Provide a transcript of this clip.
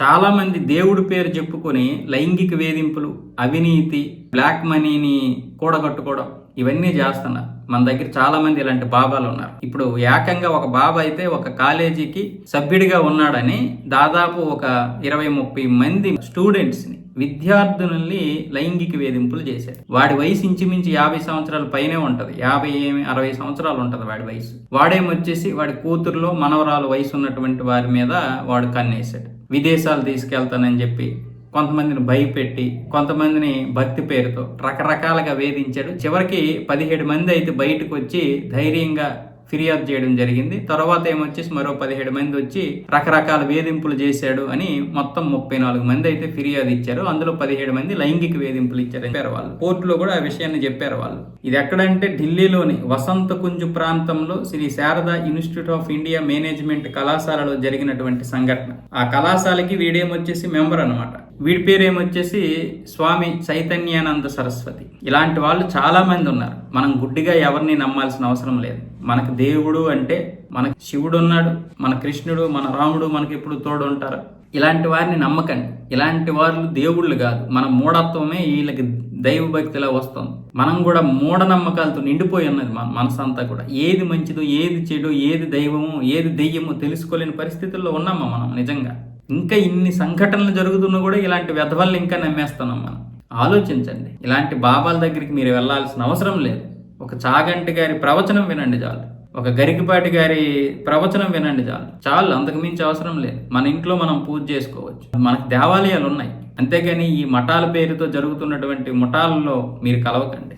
చాలామంది దేవుడి పేరు చెప్పుకొని లైంగిక వేధింపులు అవినీతి బ్లాక్ మనీని కూడగట్టుకోవడం. ఇవన్నీ చేస్తున్నారు మన దగ్గర చాలా మంది ఇలాంటి బాబాలు ఉన్నారు. ఇప్పుడు ఏకంగా ఒక బాబా అయితే ఒక కాలేజీకి సభ్యుడిగా ఉన్నాడని దాదాపు ఒక ఇరవై ముప్పై మంది స్టూడెంట్స్ని విద్యార్థులని లైంగిక వేధింపులు చేశారు. వాడి వయసు ఇంచుమించు యాభై సంవత్సరాల పైనే ఉంటది. యాభై ఏమి అరవై సంవత్సరాలు ఉంటది వాడి వయసు. వాడేమొచ్చేసి వాడి కూతురులో మనవరాలు వయసు ఉన్నటువంటి వారి మీద వాడు కన్నేశాడు. విదేశాలు తీసుకెళ్తానని చెప్పి కొంతమందిని భయపెట్టి కొంతమందిని భక్తి పేరుతో రకరకాలుగా వేధించాడు. చివరికి పదిహేడు మంది అయితే బయటకు వచ్చి ధైర్యంగా ఫిర్యాదు చేయడం జరిగింది. తర్వాత ఏమొచ్చేసి మరో పదిహేడు మంది వచ్చి రకరకాల వేధింపులు చేశాడు అని మొత్తం ముప్పై నాలుగు మంది అయితే ఫిర్యాదు ఇచ్చారు. అందులో పదిహేడు మంది లైంగిక వేధింపులు ఇచ్చారు చెప్పారు వాళ్ళు. కోర్టులో కూడా ఆ విషయాన్ని చెప్పారు వాళ్ళు. ఇది ఎక్కడంటే ఢిల్లీలోని వసంత కుంజు ప్రాంతంలో Shri Sharada institute of India management కళాశాలలో జరిగినటువంటి సంఘటన. ఆ కళాశాలకి వీడేమొచ్చేసి మెంబర్ అన్నమాట. వీడి పేరు ఏమొచ్చేసి స్వామి చైతన్యానంద సరస్వతి. ఇలాంటి వాళ్ళు చాలా మంది ఉన్నారు. మనం గుడ్డిగా ఎవరిని నమ్మాల్సిన అవసరం లేదు. మనకు దేవుడు అంటే మనకు శివుడు ఉన్నాడు మన కృష్ణుడు మన రాముడు మనకి ఎప్పుడు తోడు ఉంటారు. ఇలాంటి వారిని నమ్మకండి. ఇలాంటి వాళ్ళు దేవుళ్ళు కాదు. మన మూఢత్వమే వీళ్ళకి దైవ భక్తిలా వస్తుంది. మనం కూడా మూఢనమ్మకాలతో నిండిపోయి ఉన్నది మన మనసు అంతా కూడా. ఏది మంచిదో ఏది చెడు ఏది దైవము ఏది దెయ్యమో తెలుసుకోలేని పరిస్థితుల్లో ఉన్నామా మనం నిజంగా? ఇంకా ఇన్ని సంఘటనలు జరుగుతున్నా కూడా ఇలాంటి వ్యధవల్ని ఇంకా నమ్మేస్తున్నాం మనం. ఆలోచించండి. ఇలాంటి బాబాల దగ్గరికి మీరు వెళ్ళాల్సిన అవసరం లేదు. ఒక చాగంటి గారి ప్రవచనం వినండి చాలు. ఒక గరికిపాటి గారి ప్రవచనం వినండి చాలు. చాలు అంతకు మించి అవసరం లేదు. మన ఇంట్లో మనం పూజ చేసుకోవచ్చు. మనకు దేవాలయాలు ఉన్నాయి అంతేగాని ఈ మఠాల పేరుతో జరుగుతున్నటువంటి ముఠాలలో మీరు కలవకండి.